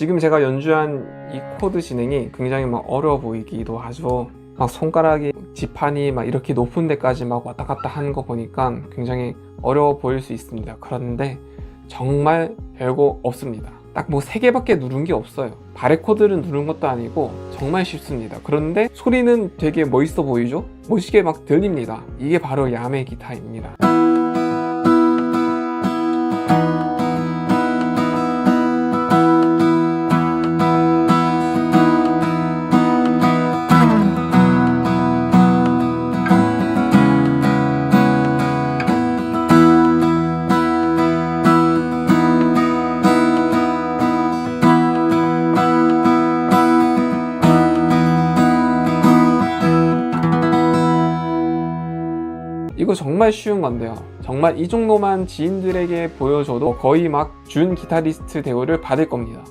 지금 제가 연주한 이 코드 진행이 굉장히 막 어려워 보이기도 하죠. 막 손가락이 지판이 막 이렇게 높은 데까지 막 왔다 갔다 하는 거 보니까 굉장히 어려워 보일 수 있습니다. 그런데 정말 별거 없습니다. 딱 뭐 세 개밖에 누른 게 없어요. 바레 코드를 누른 것도 아니고 정말 쉽습니다. 그런데 소리는 되게 멋있어 보이죠? 멋있게 막 들립니다. 이게 바로 야매 기타입니다. 이거 정말 쉬운 건데요. 정말 이 정도만 지인들에게 보여줘도 거의 막 준 기타리스트 대우를 받을 겁니다.